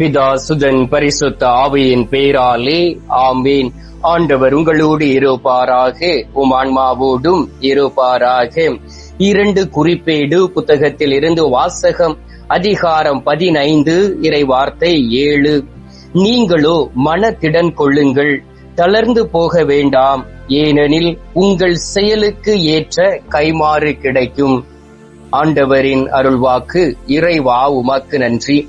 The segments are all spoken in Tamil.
பிதா சுதன் பரிசுத்த ஆவியின் பெயராலே ஆமீன். ஆண்டவர் உங்களோடு இருப்பாராக உம் ஆன்மாவோடும் இருப்பாராக. இரண்டு குறிப்பேடு புத்தகத்தில் இருந்து வாசகம் அதிகாரம் பதினைந்து இறை வார்த்தை ஏழு. நீங்களோ மனத்திடன் கொள்ளுங்கள் தளர்ந்து போக வேண்டாம் ஏனெனில் உங்கள் செயலுக்கு ஏற்ற கைமாறு கிடைக்கும். ஆண்டவரின் அருள்வாக்கு இறைவா உமக்கு நன்றி.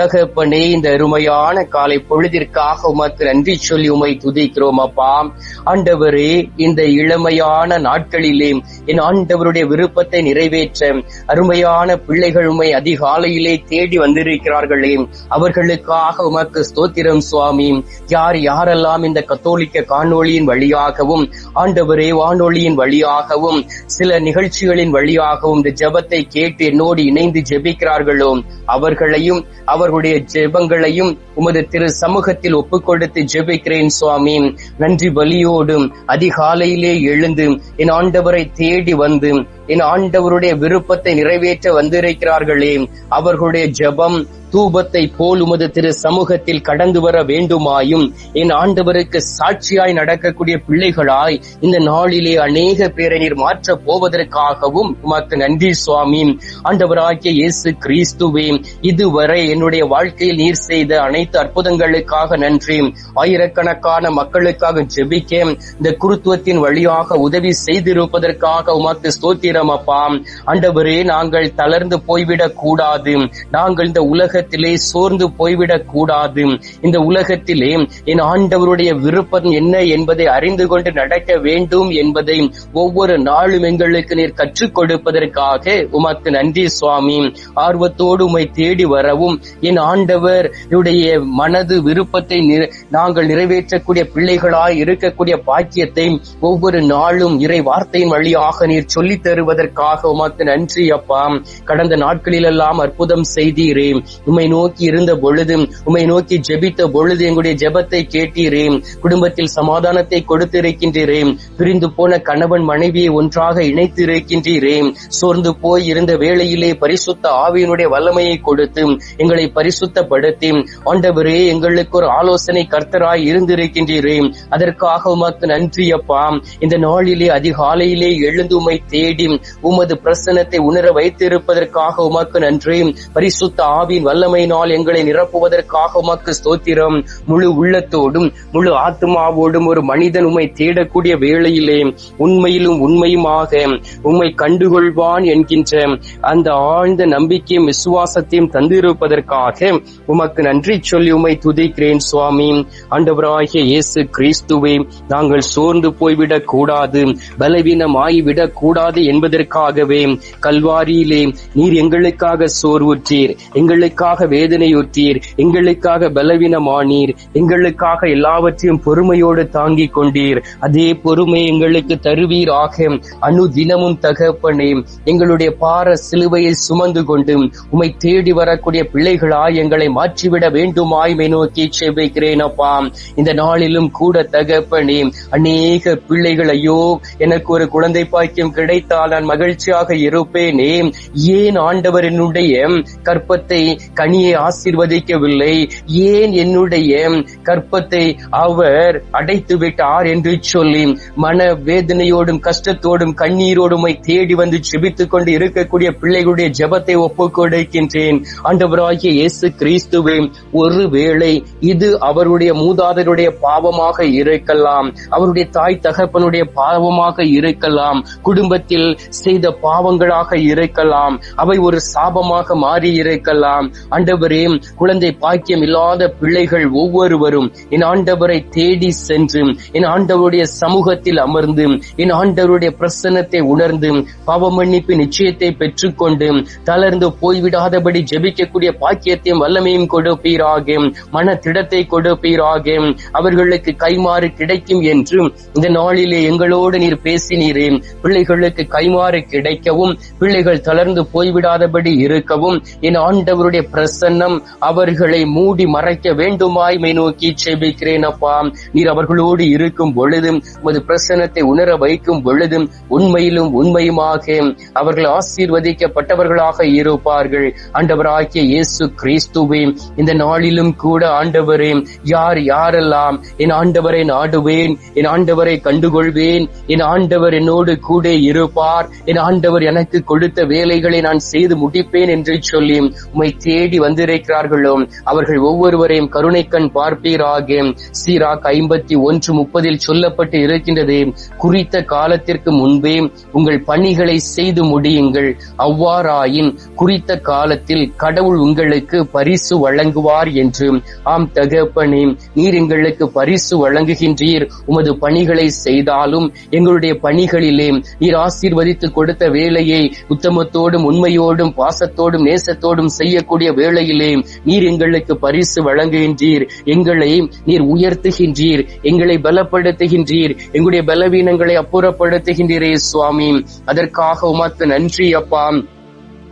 தகப்பனே இந்த அருமையான காலை பொழுதிற்காக உமக்கு நன்றி சொல்லி உமை துதிக்கிறோம் அப்பா. ஆண்டவரே இந்த இளமையான நாட்களிலே என் ஆண்டவருடைய விருப்பத்தை நிறைவேற்ற அருமையான பிள்ளைகள் உமை அதிகாலையிலே தேடி வந்திருக்கிறார்களே. அவர்களுக்காக உமக்கு ஸ்தோத்திரம் சுவாமி. யார் யாரெல்லாம் இந்த கத்தோலிக்க காணொளியின் வழியாகவும் ஆண்டவரே வானொலியின் வழியாகவும் சில நிகழ்ச்சிகளின் வழியாகவும் இந்த ஜபத்தை கேட்டு என்னோடு இணைந்து ஜெபிக்கிறார்களோ அவர்களையும் அவர் அவர்களுடைய ஜெபங்களையும் உமது திரு சமூகத்தில் ஒப்பு கொடுத்து ஜெபிக்கிறேன் சுவாமி. நன்றி பலியோடும் அதிகாலையிலே எழுந்து என் ஆண்டவரை தேடி வந்து என் ஆண்டவருடைய விருப்பத்தை நிறைவேற்ற வந்திருக்கிறார்களே அவர்களுடைய ஜபம் தூபத்தை போல் உமது திரு சமூகத்தில் கடந்து வர வேண்டுமாயும் என் ஆண்டவருக்கு சாட்சியாய் நடக்கக்கூடிய பிள்ளைகளாய் இந்த நாளிலே அநேக பேரை நீர் மாற்ற போவதற்காகவும் உமக்கு நன்றி சுவாமி. ஆண்டவராகிய இயேசு கிறிஸ்துவே இதுவரை என்னுடைய வாழ்க்கையில் நீர் செய்த அனைத்து அற்புதங்களுக்காக நன்றி. ஆயிரக்கணக்கான மக்களுக்காக ஜெபிக்க இந்த குருத்துவத்தின் வழியாக உதவி செய்திருப்பதற்காக உமக்கு ஸ்தோத்திரம். அப்பா ஆண்டவரே நாங்கள் தளர்ந்து போய்விடக் கூடாது. நாங்கள் இந்த உலகத்திலே சோர்ந்து போய்விடக் கூடாது. இந்த உலகத்திலே என் ஆண்டவருடைய விருப்பம் என்ன என்பதை அறிந்து கொண்டு நடக்க வேண்டும் என்பதை ஒவ்வொரு நாளும் எங்களுக்கு நீர் கற்றுக் கொடுப்பதற்காக உமக்கு நன்றி சுவாமி. ஆர்வத்தோடு உமை தேடி வரவும் என் ஆண்டவர் மனது விருப்பத்தை நாங்கள் நிறைவேற்றக்கூடிய பிள்ளைகளாய் இருக்கக்கூடிய பாக்கியத்தை ஒவ்வொரு நாளும் இறை வார்த்தையின் வழியாக நீர் சொல்லித் தருவதற்காக உமக்கு நன்றி அப்பா. கடந்த நாட்களிலெல்லாம் அற்புதம் செய்தீரே. உமை நோக்கி இருந்த பொழுது உமை நோக்கி ஜெபித்த பொழுது எங்களுடைய ஜெபத்தை கேட்டீரே. குடும்பத்தில் சமாதானத்தை கொடுத்திருக்கின்றீரே. பிரிந்து போன கணவன் மனைவியை ஒன்றாக இணைத்து இருக்கின்றீரே சோர்ந்து போய் இருந்த வேளையிலே பரிசுத்த ஆவியினுடைய வல்லமையை கொடுத்து எங்களை பரிசுத்தப்படுத்தி ஆண்டவரே எங்களுக்கு ஒரு ஆலோசனை கர்த்தராய் இருந்திருக்கின்றீரே. அதற்காக உமக்கு நன்றி அப்பா. இந்த நாளிலே அதிகாலையிலே எழுந்து உமை தேடி உமது பிரசனத்தை உணர வைத்திருப்பதற்காக உமக்கு நன்றி. பரிசுத்த ஆவின் வல்லமையினால் எங்களை நிரப்புவதற்காக உமக்கு ஸ்தோத்திரம். முழு உள்ளத்தோடும் முழு ஆத்மாவோடும் ஒரு மனிதன் உமை தேடக்கூடிய வேளையிலே உண்மையிலும் உண்மையுமாக உம்மை கண்டுகொள்வான் என்கின்ற அந்த ஆழ்ந்த நம்பிக்கையும் விசுவாசத்தையும் தந்திருப்பதற்காக உமக்கு நன்றி சொல்லி உமை துதிக்கிறேன் சுவாமி. ஆண்டவராகிய இயேசு கிறிஸ்துவை நாங்கள் சோர்ந்து போய்விடக் கூடாது பலவீனமாகிவிடக் கூடாது என்பதற்காகவே கல்வாரியிலே நீர் எங்களுக்காக சோர்வுற்றீர் எங்களுக்காக வேதனையுற்றீர் எங்களுக்காக பலவீனமானீர் எங்களுக்காக எல்லாவற்றையும் பொறுமையோடு தாங்கிக் கொண்டீர். அதே பொறுமை எங்களுக்கு தருவீராக. அணு தினமும் தகப்பனே எங்களுடைய பார சிலுவையை சுமந்து கொண்டு உமை தேடி வரக்கூடிய பிள்ளைகளாய் எங்களை மாற்றிவிட வேண்டுமாய்மை நோக்கி செபிக்கிறேன் அப்பா. இந்த நாளிலும் கூட தகப்பனே அநேக பிள்ளைகள் ஐயோ எனக்கு ஒரு குழந்தை பாக்கியம் கிடைத்தால் நான் மகிழ்ச்சியாக இருப்பேனே. ஏன் ஆண்டவர் என்னுடைய கற்பத்தை கனியை ஆசிர்வதிக்கவில்லை? ஏன் என்னுடைய கற்பத்தை அவர் அடைத்து விட்டார் என்று சொல்லி மன வேதனையோடும் கஷ்டத்தோடும் கண்ணீரோடும் தேடி வந்து ஜெபித்துக் கொண்டு இருக்கக்கூடிய பிள்ளைகளுடைய ஜெபத்தை ஒப்புக் கொடுக்கின்றேன். ஆண்டவராகிய இயேசு கிறிஸ்துவே ஒருவேளை இது அவருடைய மூதாதருடைய பாவமாக இருக்கலாம். அவருடைய தாய் தகப்பனுடைய பாவமாக இருக்கலாம். குடும்பத்தில் செய்த பாவங்களாக இருக்கலாம். அவை ஒரு சாபமாக மாறி இருக்கலாம். ஆண்டவரே குழந்தை பாக்கியம் இல்லாத பிள்ளைகள் ஒவ்வொருவரும் என் ஆண்டவரை தேடி சென்று என் ஆண்டவருடைய சமூகத்தில் அமர்ந்து என் ஆண்டவருடைய பிரசன்னத்தை உணர்ந்து பாவ மன்னிப்பு நிச்சயத்தை பெற்றுக்கொண்டு தளர்ந்து போய்விடாதபடி ஜெபிக்கக்கூடிய பாக்கியத்தையும் வல்லமையும் கொடுப்பீராக மன திடத்தை கொடுப்பீராக. அவர்களுக்கு கைமாறு கிடைக்கும் என்று இந்த நாளிலே எங்களோடு நீர் பேசினீரே. பிள்ளைகளுக்கு கை பரிமாறி கிடைக்கவும் பிள்ளைகள் தளர்ந்து போய்விடாதபடி இருக்கவும் என் ஆண்டவருடைய பிரசன்னம் அவர்களை மூடி மறைக்க வேண்டுமாய் மை நோக்கி செபிக்கிறேன் அப்பா. நீர் அவர்களோடு இருக்கும் பொழுதும் உமது பிரசன்னத்தை உணர வைக்கும் பொழுதும் உண்மையிலும் உண்மையுமாக அவர்கள் ஆசீர்வதிக்கப்பட்டவர்களாக இருப்பார்கள். ஆண்டவராகிய இயேசு கிறிஸ்துவே இந்த நாளிலும் கூட ஆண்டவரே யார் யாரெல்லாம் என் ஆண்டவரை நாடுவேன் என் ஆண்டவரை கண்டுகொள்வேன் என் ஆண்டவர் என்னோடு கூட இருப்பார். சொல்லுகிறார் என் ஆண்டவர் எனக்கு கொடுத்த வேலைகளை நான் செய்து முடிப்பேன் என்று சொல்லி உமை தேடி வந்திருக்கிறார்களோ அவர்கள் ஒவ்வொருவரையும் கருணை கண் பார்ப்பீராக. சீராக் ஐம்பத்தி ஒன்று முப்பதில் சொல்லப்பட்டு இருக்கின்றது குறித்த காலத்திற்கு முன்பே உங்கள் பணிகளை செய்து முடியுங்கள். அவ்வாறாயின் குறித்த காலத்தில் கடவுள் உங்களுக்கு பரிசு வழங்குவார் என்று. ஆம் தகப்பனே நீர் எங்களுக்கு பரிசு வழங்குகின்றீர். உமது பணிகளை செய்தாலும் எங்களுடைய பணிகளிலே நீர் ஆசீர்வதி ஆசீர்வதித்து கொடுத்த வேலையை உத்தமத்தோடும் உண்மையோடும் பாசத்தோடும் நேசத்தோடும் செய்யக்கூடிய வேளையிலே நீர் எங்களுக்கு பரிசு வழங்குகின்றீர். எங்களை நீர் உயர்த்துகின்றீர். எங்களை பலப்படுத்துகின்றீர். எங்களுடைய பலவீனங்களை அப்புறப்படுத்துகின்றீரே சுவாமி. அதற்காக உமக்கு நன்றி அப்பா.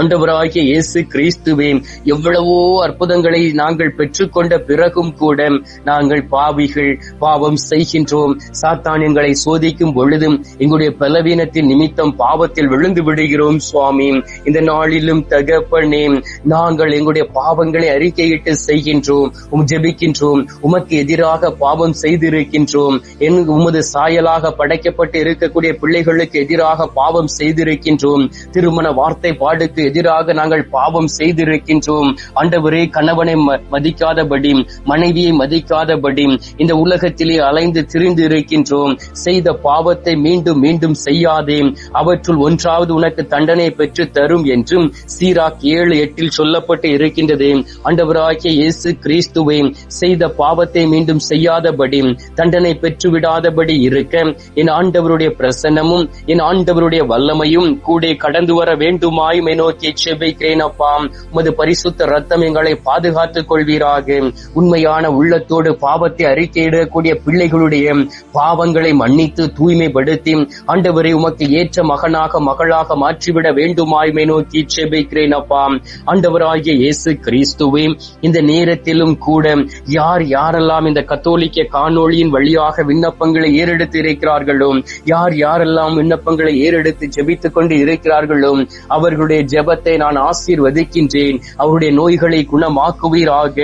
ஆண்டவராகிய இயேசு கிறிஸ்துவே எவ்வளவோ அற்புதங்களை நாங்கள் பெற்றுக்கொண்ட பிறகும் கூட நாங்கள் பாவிகள் பாவம் செய்கின்றோம். சாத்தான் எங்களை சோதிக்கும் பொழுதும் எங்களுடைய பலவீனத்தின் நிமித்தம் பாவத்தில் விழுந்து விடுகிறோம் சுவாமி. இந்த நாளிலும் தகப்பனே நாங்கள் எங்களுடைய பாவங்களை அறிக்கையிட்டு செய்கின்றோம் உம் ஜெபிக்கின்றோம் உமக்கு எதிராக பாவம் செய்திருக்கின்றோம். என் உமது சாயலாக படைக்கப்பட்டு இருக்கக்கூடிய பிள்ளைகளுக்கு எதிராக பாவம் செய்திருக்கின்றோம். திருமண வார்த்தை பாடுக்கு எதிராக நாங்கள் பாவம் செய்திருக்கின்றோம். ஆண்டவரே கணவனை மதிக்காதபடி மனைவியை மதிக்காதபடி இந்த உலகத்திலே அலைந்து திரிந்து இருக்கின்றோம். செய்த பாவத்தை மீண்டும் மீண்டும் செய்யாதே. அவற்றுள் ஒன்றாவது உனக்கு தண்டனை பெற்று தரும் என்றும் சீராக் ஏழு எட்டில் சொல்லப்பட்டு இருக்கின்றது. ஆண்டவராகிய இயேசு கிறிஸ்துவை செய்த பாவத்தை மீண்டும் செய்யாதபடி தண்டனை பெற்று விடாதபடி இருக்க என் ஆண்டவருடைய பிரசன்னமும் என் ஆண்டவருடைய வல்லமையும் கூட கடந்து வர வேண்டுமாய் மை நோக்கி செபிக்கிறேன் அப்பா. உமது பரிசுத்த ரத்தம் எங்களை பாதுகாத்துக் கொள்வீராக. உண்மையான உள்ளத்தோடு பாவத்தை அறிக்கையிடக்கூடிய பிள்ளைகளுடைய பாவங்களை மன்னித்து தூய்மைப்படுத்தி ஆண்டவரை உமக்கு ஏற்ற மகனாக மகளாக மாற்றிவிட வேண்டுமாய்மை நோக்கி செபிக்கிறேன் அப்பா. ஆண்டவராகிய இயேசு கிறிஸ்துவே இந்த நேரத்திலும் கூட யார் யாரெல்லாம் இந்த கத்தோலிக்க காணொளியின் வழியாக விண்ணப்பங்களை ஏறெடுத்து இருக்கிறார்களோ யார் யாரெல்லாம் விண்ணப்பங்களை ஏறெடுத்து ஜெபித்துக் கொண்டு இருக்கிறார்களோ அவர்களுடைய ஜெப ஜெபத்தை நான் ஆசீர்வதிக்கின்றேன். அவருடைய நோய்களை குணமாக்குவீராக.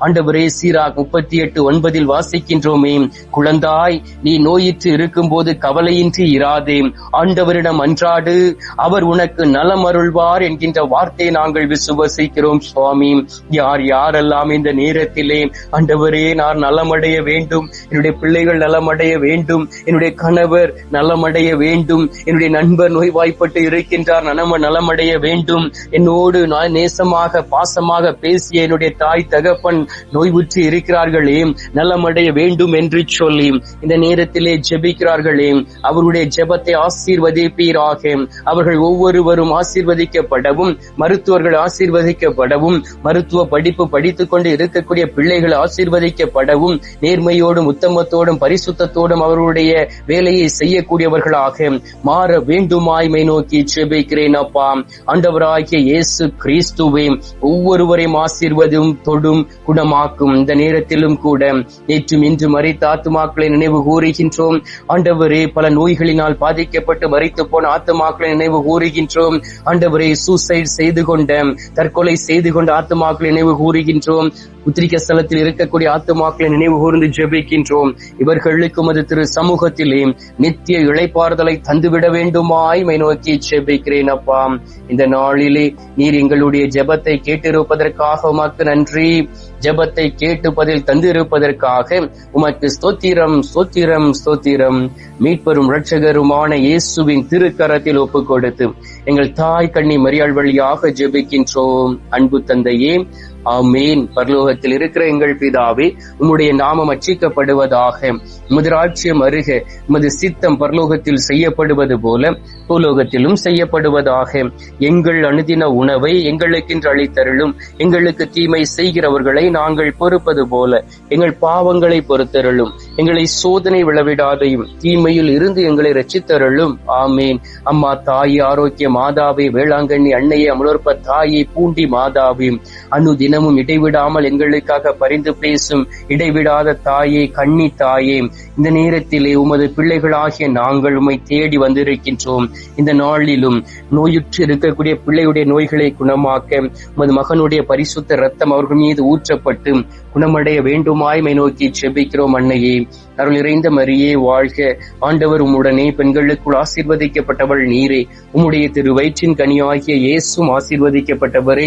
ஆண்டவரே சீராக் முப்பத்தி எட்டு ஒன்பதில் வாசிக்கின்றோமே. குழந்தாய் நீ நோயிற்று இருக்கும்போது கவலையின்றி இராதே. ஆண்டவரிடம் அன்றாடு அவர் உனக்கு நலம் அருள்வார் என்கின்ற வார்த்தையை நாங்கள் விசுவசிக்கிறோம் சுவாமி. யார் யாரெல்லாம் இந்த நேரத்திலே ஆண்டவரே நான் நலமடைய வேண்டும் என்னுடைய பிள்ளைகள் நலமடைய வேண்டும் என்னுடைய கணவர் நலமடைய வேண்டும் என்னுடைய நண்பர் நோய்வாய்ப்பட்டு இருக்கின்றார் நலம நலமடைய வேண்டும் என்னோடு நான் நேசமாக பாசமாக பேசிய என்னுடைய தாய் தகப்பன் நோய்வுற்று இருக்கிறார்களே. நலமடைய வேண்டும் என்று சொல்லி இந்த நேரத்திலே ஜெபிக்கிறார்களே. அவருடைய ஜெபத்தை ஆசீர்வதிப்பீராக. அவர்கள் ஒவ்வொருவரும் ஆசீர்வதிக்கப்படவும் மருத்துவர்கள் ஆசீர்வதிக்கப்படவும் மருத்துவ படிப்பு படித்துக் கொண்டு இருக்கக்கூடிய பிள்ளைகள் ஆசீர்வதிக்கப்படவும் நேர்மையோடும் உத்தமத்தோடும் பரிசுத்தத்தோடும் அவர்களுடைய வேலையை செய்யக்கூடியவர்களாக மாற வேண்டுமாய்மை நோக்கி செபிக்கிறேன் அப்பா. அந்த ஆண்டவராகிய இயேசு கிறிஸ்துவே ஒவ்வொருவரையும் ஆசீர்வதும் தொடும் குணமாக்கும். இந்த நேரத்திலும் கூட நேற்றும் இன்று மறைத்த ஆத்துமாக்களை நினைவு கூறுகின்றோம். ஆண்டவரே பல நோய்களினால் பாதிக்கப்பட்டு மறைத்து போன ஆத்துமாக்களை நினைவு கூறுகின்றோம். ஆண்டவரே சூசைட் செய்து கொண்ட தற்கொலை செய்து கொண்ட ஆத்துமாக்களை நினைவு கூறுகின்றோம். உத்திரிக்க ஸ்தலத்தில் இருக்கக்கூடிய ஆத்துமாக்களை நினைவு கூர்ந்து ஜெபிக்கின்றோம். இவர்களுக்கும் அது திரு சமூகத்திலே நித்திய இழைப்பாறுதலை தந்துவிட வேண்டுமாய் மை நோக்கி ஜெபிக்கிறேன் அப்பா. இந்த நாளிலே நீர் எங்களுடைய ஜெபத்தை கேட்டிருப்பதற்காக உமக்கு நன்றி. ஜெபத்தை கேட்டு பதில் தந்திருப்பதற்காக உமக்கு ஸ்தோத்திரம் ஸ்தோத்திரம் ஸ்தோத்திரம். மீட்பெரும் ரட்சகருமான இயேசுவின் திருக்கரத்தில் ஒப்புக் கொடுத்து எங்கள் தாய் கண்ணி மரியாள் வழியாக ஜெபிக்கின்றோம். அன்பு தந்தையே ஆமீன். பரலோகத்தில் இருக்கிற எங்கள் பிதாவே உம்முடைய நாமம் அச்சிக்கப்படுவதாக. உமது ராட்சியம் அருக உமது சித்தம் பரலோகத்தில் செய்யப்படுவது போல பூலோகத்திலும் செய்யப்படுவதாக. எங்கள் அனுதின உணவை எங்களுக்கென்று அளித்தருளும். எங்களுக்கு தீமை செய்கிறவர்களை நாங்கள் பொறுப்பது போல எங்கள் பாவங்களை பொறுத்தருளும். எங்களை சோதனை விளவிடாதையும் தீமையில் இருந்து எங்களை ரச்சித்தருளும் ஆமீன். அம்மா தாய் ஆரோக்கிய மாதாவே வேளாங்கண்ணி அன்னையை அமலோற்ப தாயை பூண்டி மாதாவையும் அனுதின தினமும் இடைவிடாமல் எங்களுக்காக பரிந்து பேசும் இடைவிடாத தாயே கண்ணி தாயே இந்த நேரத்திலே உமது பிள்ளைகளாகிய நாங்கள் உமை தேடி வந்திருக்கின்றோம். இந்த நாளிலும் நோயுற்று இருக்கக்கூடிய பிள்ளையுடைய நோய்களை குணமாக்க உமது மகனுடைய பரிசுத்த ரத்தம் அவர்கள் மீது ஊற்றப்பட்டு குணமடைய வேண்டுமாய்மை நோக்கி செபிக்கிறோம் அன்னையே. அருள் நிறைந்த மரியே வாழ்க. ஆண்டவர் உம்முடனே பெண்களுக்குள் ஆசீர்வதிக்கப்பட்டவள் நீரே. உம்முடைய திரு வயிற்றின் கனியாகிய இயேசும் ஆசீர்வதிக்கப்பட்டவரே.